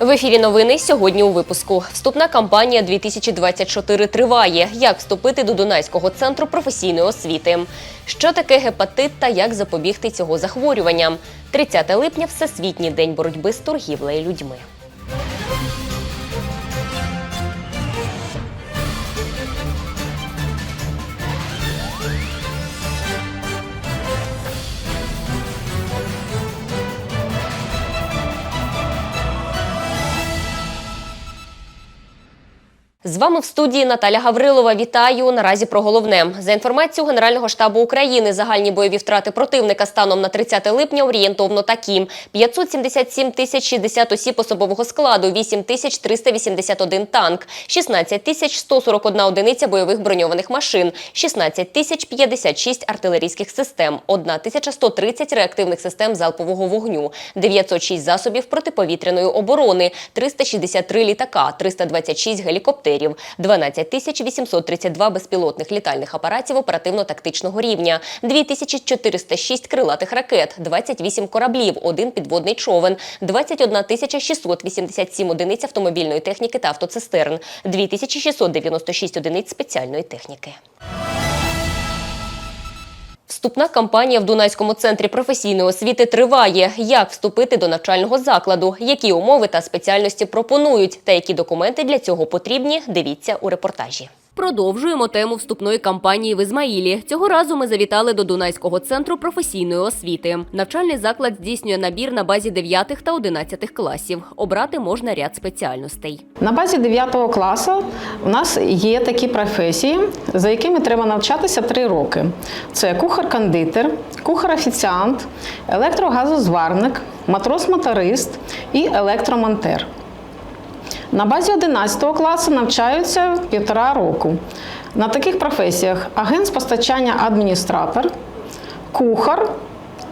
В ефірі новини сьогодні у випуску. Вступна кампанія 2024 триває. Як вступити до Дунайського центру професійної освіти? Що таке гепатит та як запобігти цього захворювання? 30 липня Всесвітній день боротьби з торгівлею людьми. З вами в студії Наталя Гаврилова. Вітаю. Наразі про головне. За інформацією Генерального штабу України, загальні бойові втрати противника станом на 30 липня орієнтовно такі: 577 тисяч 60 осіб особового складу, 8 тисяч 381 танк, 16 тисяч 141 одиниця бойових броньованих машин, 16 тисяч 56 артилерійських систем, 1 тисяча 130 реактивних систем залпового вогню, 906 засобів протиповітряної оборони, 363 літака, 326 гелікоптерів, 12 тисяч 832 безпілотних літальних апаратів оперативно-тактичного рівня, 2406 крилатих ракет, 28 кораблів, один підводний човен, 21 тисяча 687 одиниць автомобільної техніки та автоцистерн, 2696 одиниць спеціальної техніки. Вступна кампанія в Дунайському центрі професійної освіти триває. Як вступити до навчального закладу, які умови та спеціальності пропонують, та які документи для цього потрібні, дивіться у репортажі. Продовжуємо тему вступної кампанії в Ізмаїлі. Цього разу ми завітали до Дунайського центру професійної освіти. Навчальний заклад здійснює набір на базі 9 та 11 класів. Обрати можна ряд спеціальностей. На базі 9 класу у нас є такі професії, за якими треба навчатися 3 роки. Це кухар-кондитер, кухар-офіціант, електрогазозварник, матрос-моторист і електромонтер. На базі 11 класу навчаються півтора року. На таких професіях агент з постачання адміністратор, кухар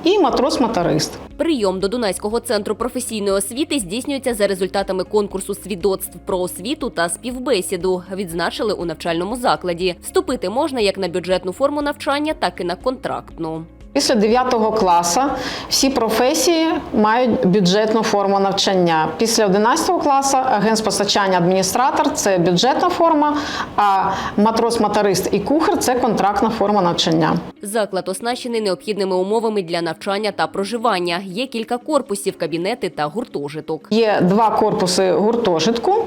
і матрос-моторист. Прийом до Дунайського центру професійної освіти здійснюється за результатами конкурсу свідоцтв про освіту та співбесіду. Відзначили у навчальному закладі. Вступити можна як на бюджетну форму навчання, так і на контрактну. Після 9 класу всі професії мають бюджетну форму навчання. Після 11 класу агент з постачання адміністратор це бюджетна форма, а матрос-моторист і кухар це контрактна форма навчання. Заклад оснащений необхідними умовами для навчання та проживання. Є кілька корпусів, кабінети та гуртожиток. Є два корпуси гуртожитку,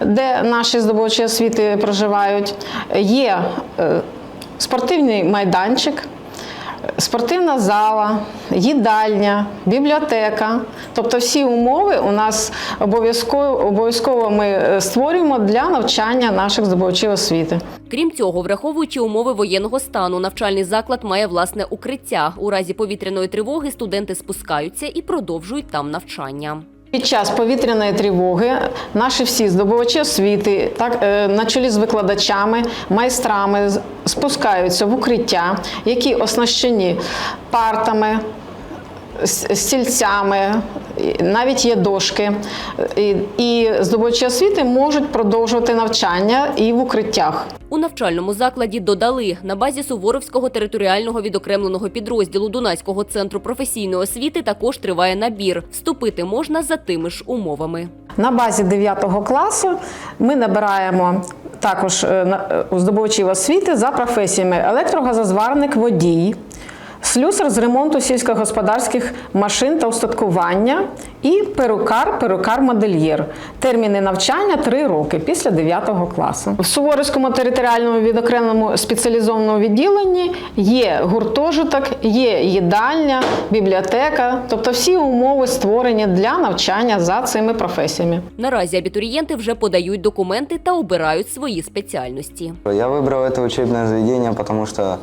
де наші здобувачі освіти проживають. Є е, спортивний майданчик. Спортивна зала, їдальня, бібліотека. Тобто всі умови у нас обов'язково обов'язково ми е, створюємо для навчання наших здобувачів освіти. Крім цього, враховуючи умови воєнного стану, навчальний заклад має власне укриття. У разі повітряної тривоги студенти спускаються і продовжують там навчання. Під час повітряної тривоги наші всі здобувачі освіти, так е, на чолі з викладачами, майстрами спускаються в укриття, які оснащені партами, с- стільцями, навіть є дошки. І, і здобувачі освіти можуть продовжувати навчання і в укриттях. У навчальному закладі додали на базі Суворовського територіального відокремленого підрозділу Дунайського центру професійної освіти також триває набір. Вступити можна за тими ж умовами. На базі 9 класу ми набираємо також е, е, здобувачів освіти за професіями електрогазозварник, водій, слюсар з ремонту сільськогосподарських машин та устаткування і перукар, перукар-модельєр. Терміни навчання 3 роки після 9 класу. В Суворовському територіальному відокремленому спеціалізованому відділенні є гуртожиток, є їдальня, бібліотека, тобто всі умови створені для навчання за цими професіями. Наразі абітурієнти вже подають документи та обирають свої спеціальності. Я выбрал это учебное заведение, потому что э,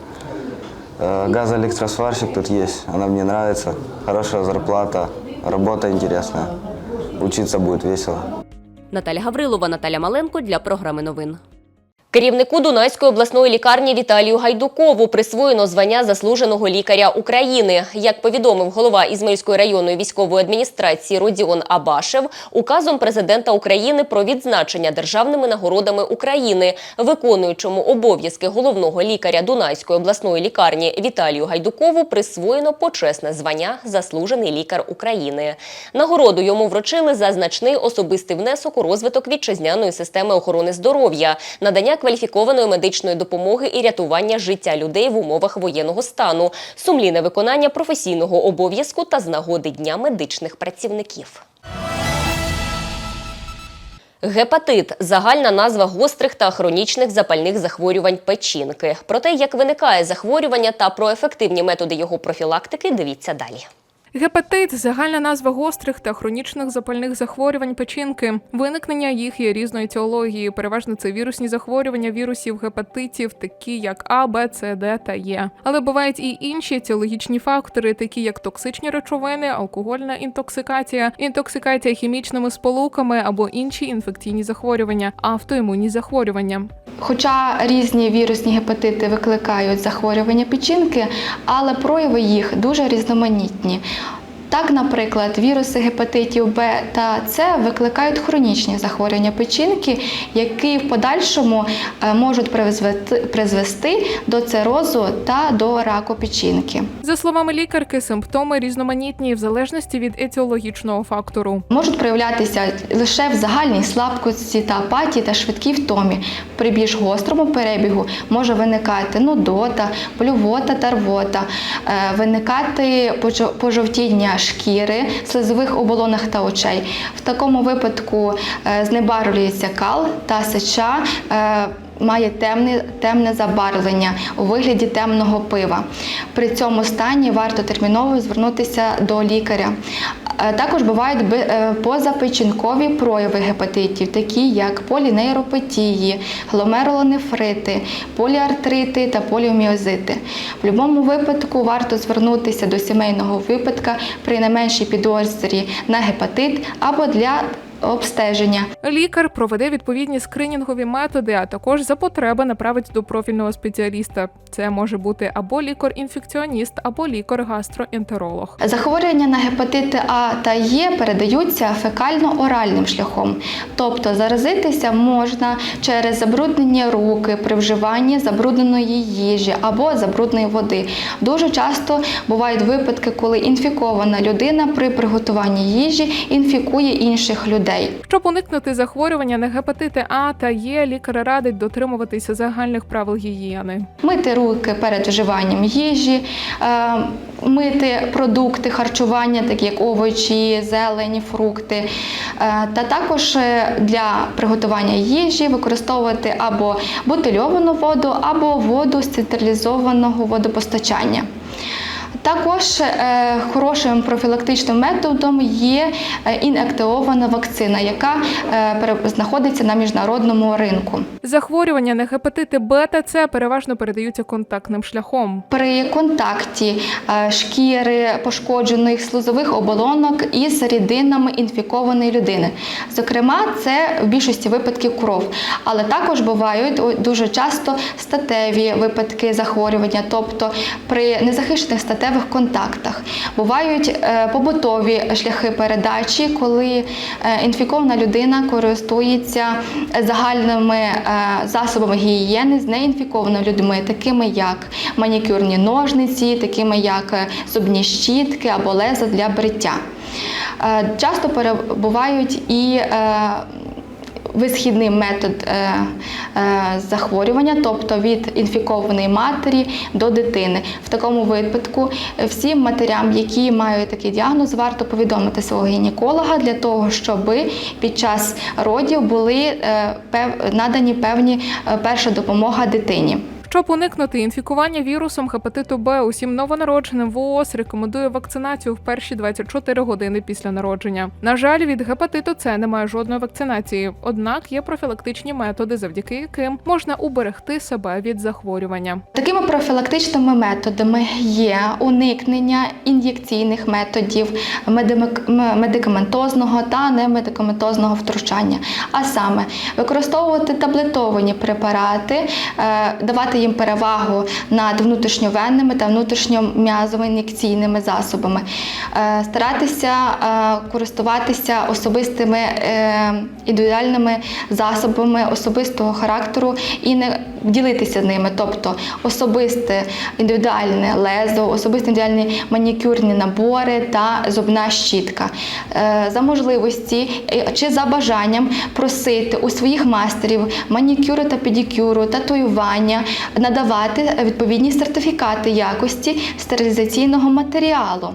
газоэлектросварщик тут есть. Она мне нравится. Хорошая зарплата, работа интересная. Учиться будет весело. Наталя Гаврилова, Наталя Маленко для програми новин. Керівнику Дунайської обласної лікарні Віталію Гайдукову присвоєно звання заслуженого лікаря України. Як повідомив голова Ізмаїльської районної військової адміністрації Родіон Абашев, указом президента України про відзначення державними нагородами України, виконуючому обов'язки головного лікаря Дунайської обласної лікарні Віталію Гайдукову присвоєно почесне звання заслужений лікар України. Нагороду йому вручили за значний особистий внесок у розвиток вітчизняної системи охорони здоров'я, надання кваліфікованої медичної допомоги і рятування життя людей в умовах воєнного стану, сумлінне виконання професійного обов'язку та з нагоди Дня медичних працівників. Гепатит загальна назва гострих та хронічних запальних захворювань печінки. Про те, як виникає захворювання та про ефективні методи його профілактики, дивіться далі. Гепатит загальна назва гострих та хронічних запальних захворювань печінки. Виникнення їх є різної теології. Переважно це вірусні захворювання вірусів гепатитів, такі як А, Б, С, Д та Е. Але бувають і інші теологічні фактори, такі як токсичні речовини, алкогольна інтоксикація, інтоксикація хімічними сполуками або інші інфекційні захворювання, автоімунні захворювання. Хоча різні вірусні гепатити викликають захворювання печінки, але прояви їх дуже різноманітні. Так, наприклад, віруси гепатитів Б та С викликають хронічні захворювання печінки, які в подальшому е, можуть призвести, призвести до цирозу та до раку печінки. За словами лікарки, симптоми різноманітні в залежності від етіологічного фактору. Можуть проявлятися лише в загальній слабкості та апатії та швидкій втомі. При більш гострому перебігу може виникати нудота, блювота та рвота, е, виникати пожо- пожовтіння шкіри, слизових оболонах та очей. В такому випадку е, знебарвлюється кал та сеча. е, Має темне, темне забарвлення у вигляді темного пива. При цьому стані варто терміново звернутися до лікаря. Е, Також бувають е, позапечінкові прояви гепатитів, такі як полінейропатії, гломерулонефрити, поліартрити та поліоміозити. В будь-якому випадку варто звернутися до сімейного випадка при найменшій підозрі на гепатит або для обстеження. Лікар проведе відповідні скринінгові методи, а також за потреби направить до профільного спеціаліста. Це може бути або лікар-інфекціоніст, або лікар-гастроентеролог. Захворювання на гепатити А та Е передаються фекально-оральним шляхом, тобто заразитися можна через забруднені руки при вживанні забрудненої їжі або забрудненої води. Дуже часто бувають випадки, коли інфікована людина при приготуванні їжі інфікує інших людей. Щоб уникнути захворювання на гепатити А та Е, лікар радить дотримуватися загальних правил гігієни. Мити руки перед вживанням їжі, е, мити продукти харчування, такі як овочі, зелені, фрукти. Е, Та також для приготування їжі використовувати або бутильовану воду, або воду з централізованого водопостачання. Також е, хорошим профілактичним методом є е, інактивована вакцина, яка е, знаходиться на міжнародному ринку. Захворювання на гепатити Б та С переважно передаються контактним шляхом. При контакті шкіри пошкоджених слузових оболонок із рідинами інфікованої людини. Зокрема, це в більшості випадків кров, але також бувають дуже часто статеві випадки захворювання, тобто при незахищених статевих контактах. Бувають е, побутові шляхи передачі, коли е, інфікована людина користується загальними е, засобами гігієни з неінфікованими людьми, такими як манікюрні ножниці, такими як зубні щітки або леза для бриття. Часто перебувають і висхідний метод е, е, захворювання, тобто від інфікованої матері до дитини. В такому випадку е, всім матерям, які мають такий діагноз, варто повідомити свого гінеколога для того, щоб під час родів були надані певні перша допомога дитині. Щоб уникнути інфікування вірусом гепатиту Б, усім новонародженим ВООЗ рекомендує вакцинацію в перші 24 години після народження. На жаль, від гепатиту С немає жодної вакцинації, однак є профілактичні методи, завдяки яким можна уберегти себе від захворювання. Такими профілактичними методами є уникнення ін'єкційних методів медикаментозного та немедикаментозного втручання, а саме використовувати таблетовані препарати, е, давати їм перевагу над внутрішньовенними та внутрішньом'язово-ін'єкційними засобами, е, старатися е, користуватися особистими е, індивідуальними засобами особистого характеру і не ділитися ними, тобто особисте індивідуальне лезо, особисті індивідуальні манікюрні набори та зубна щітка. За можливості чи за бажанням просити у своїх мастерів манікюру та педикюру, татуювання, надавати відповідні сертифікати якості стерилізаційного матеріалу,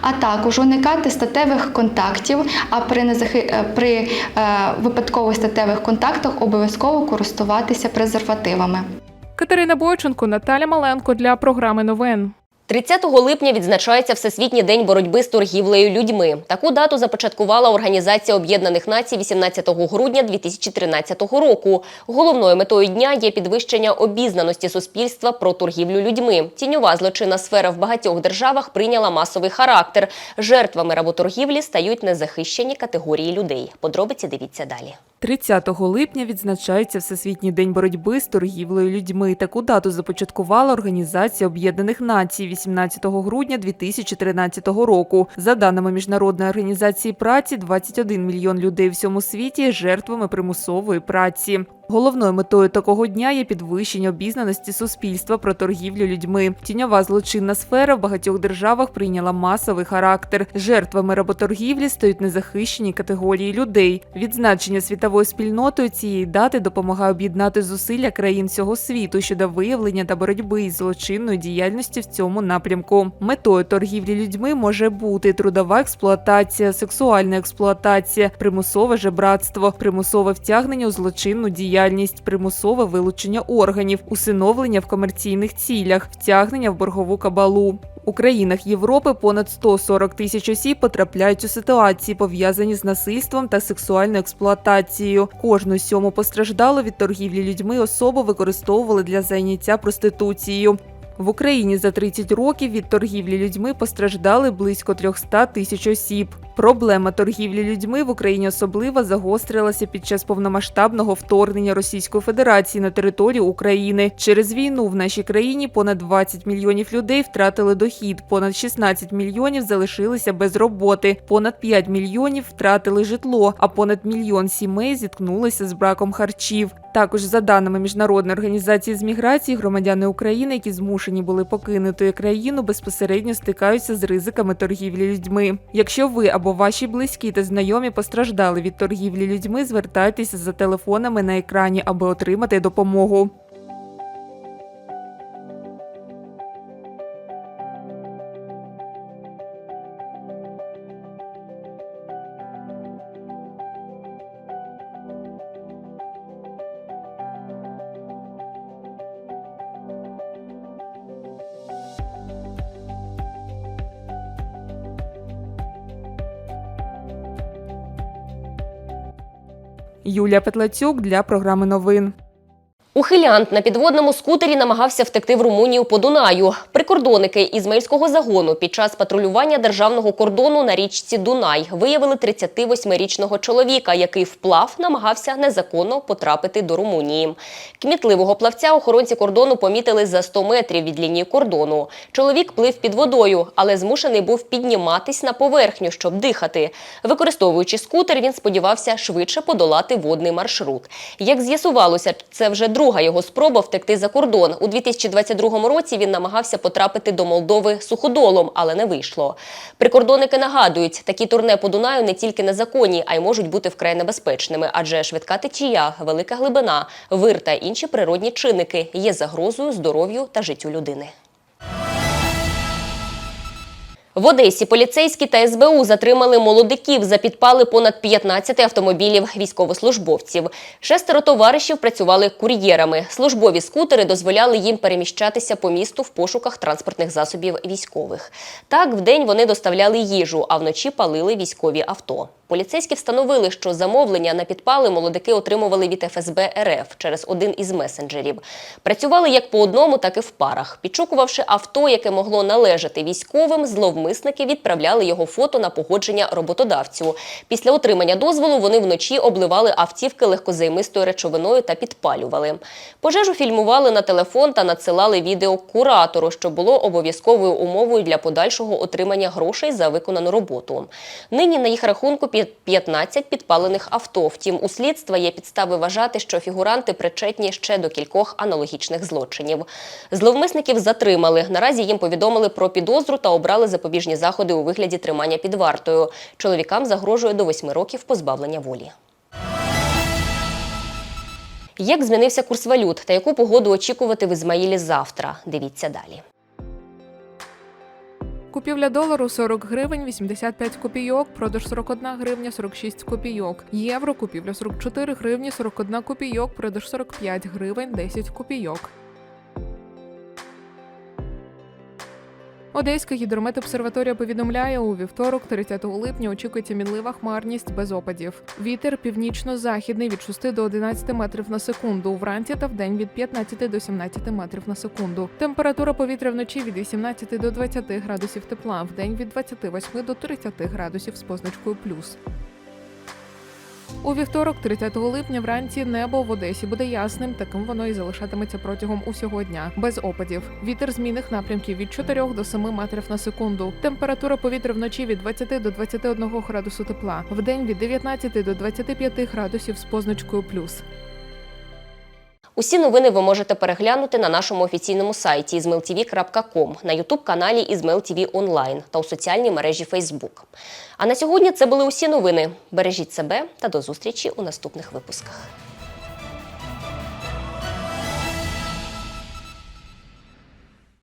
а також уникати статевих контактів, а при, незахи... е, при е, випадкових статевих контактах обов'язково користуватися презервативами. Катерина Бойченко, Наталя Маленко для програми новин. 30 липня відзначається Всесвітній день боротьби з торгівлею людьми. Таку дату започаткувала Організація Об'єднаних Націй 18 грудня 2013 року. Головною метою дня є підвищення обізнаності суспільства про торгівлю людьми. Тіньова злочинна сфера в багатьох державах прийняла масовий характер. Жертвами работоргівлі стають незахищені категорії людей. Подробиці дивіться далі. 30 липня відзначається Всесвітній день боротьби з торгівлею людьми. Таку дату започаткувала Організація Об'єднаних Націй 18 грудня 2013 року. За даними Міжнародної організації праці, 21 мільйон людей всьому світі жертвами примусової праці. Головною метою такого дня є підвищення обізнаності суспільства про торгівлю людьми. Тіньова злочинна сфера в багатьох державах прийняла масовий характер. Жертвами работоргівлі стають незахищені категорії людей. Відзначення світовою спільнотою цієї дати допомагає об'єднати зусилля країн всього світу щодо виявлення та боротьби із злочинною діяльністю в цьому напрямку. Метою торгівлі людьми може бути трудова експлуатація, сексуальна експлуатація, примусове жебратство, примусове втягнення у злочинну діяльність, примусове вилучення органів, усиновлення в комерційних цілях, втягнення в боргову кабалу. У країнах Європи понад 140 тисяч осіб потрапляють у ситуації, пов'язані з насильством та сексуальною експлуатацією. Кожну сьому постраждало від торгівлі людьми особу використовували для зайняття проституцією. В Україні за 30 років від торгівлі людьми постраждали близько 300 тисяч осіб. Проблема торгівлі людьми в Україні особливо загострилася під час повномасштабного вторгнення Російської Федерації на територію України. Через війну в нашій країні понад 20 мільйонів людей втратили дохід, понад 16 мільйонів залишилися без роботи, понад 5 мільйонів втратили житло, а понад мільйон сімей зіткнулися з браком харчів. Також за даними міжнародної організації з міграції, громадяни України, які змушені були покинути країну, безпосередньо стикаються з ризиками торгівлі людьми. Якщо ви або ваші близькі та знайомі постраждали від торгівлі людьми, звертайтеся за телефонами на екрані, аби отримати допомогу. Юлія Петлацюк для програми новин. Ухилянт на підводному скутері намагався втекти в Румунію по Дунаю. Прикордонники Ізмаїльського загону під час патрулювання державного кордону на річці Дунай виявили 38-річного чоловіка, який вплав намагався незаконно потрапити до Румунії. Кмітливого плавця охоронці кордону помітили за 100 метрів від лінії кордону. Чоловік плив під водою, але змушений був підніматись на поверхню, щоб дихати. Використовуючи скутер, він сподівався швидше подолати водний маршрут. Як з'ясувалося, це вже друга його спроба втекти за кордон. У 2022 році він намагався потрапити до Молдови суходолом, але не вийшло. Прикордонники нагадують, такі турне по Дунаю не тільки незаконні, а й можуть бути вкрай небезпечними, адже швидка течія, велика глибина, вир та інші природні чинники є загрозою здоров'ю та життю людини. В Одесі поліцейські та СБУ затримали молодиків за підпали понад 15 автомобілів військовослужбовців. Шестеро товаришів працювали кур'єрами. Службові скутери дозволяли їм переміщатися по місту в пошуках транспортних засобів військових. Так, вдень вони доставляли їжу, а вночі палили військові авто. Поліцейські встановили, що замовлення на підпали молодики отримували від ФСБ РФ через один із месенджерів. Працювали як по одному, так і в парах. Підшукувавши авто, яке могло належати військовим, зловмисники відправляли його фото на погодження роботодавцю. Після отримання дозволу вони вночі обливали автівки легкозаймистою речовиною та підпалювали. Пожежу фільмували на телефон та надсилали відео куратору, що було обов'язковою умовою для подальшого отримання грошей за виконану роботу. Нині на їх рахунку 15 підпалених авто. Втім, у слідства є підстави вважати, що фігуранти причетні ще до кількох аналогічних злочинів. Зловмисників затримали. Наразі їм повідомили про підозру та обрали запобіжні заходи у вигляді тримання під вартою. Чоловікам загрожує до 8 років позбавлення волі. Як змінився курс валют та яку погоду очікувати в Ізмаїлі завтра? Дивіться далі. Купівля долару 40 гривень 85 копійок, продаж 41 гривня 46 копійок. Євро купівля 44 гривні 41 копійок, продаж 45 гривень 10 копійок. Одеська гідрометобсерваторія повідомляє, у вівторок, 30 липня, очікується мінлива хмарність без опадів. Вітер північно-західний від 6 до 11 метрів на секунду. Вранці та вдень від 15 до 17 метрів на секунду. Температура повітря вночі від 18 до 20 градусів тепла, вдень від 28 до 30 градусів з позначкою плюс. У вівторок, 30 липня, вранці небо в Одесі буде ясним, таким воно і залишатиметься протягом усього дня, без опадів. Вітер змінних напрямків від 4 до 7 метрів на секунду. Температура повітря вночі від 20 до 21 градусу тепла, в день від 19 до 25 градусів з позначкою плюс. Усі новини ви можете переглянути на нашому офіційному сайті izmailtv.com, на ютуб-каналі IzmailTV Онлайн та у соціальній мережі Facebook. А на сьогодні це були усі новини. Бережіть себе та до зустрічі у наступних випусках.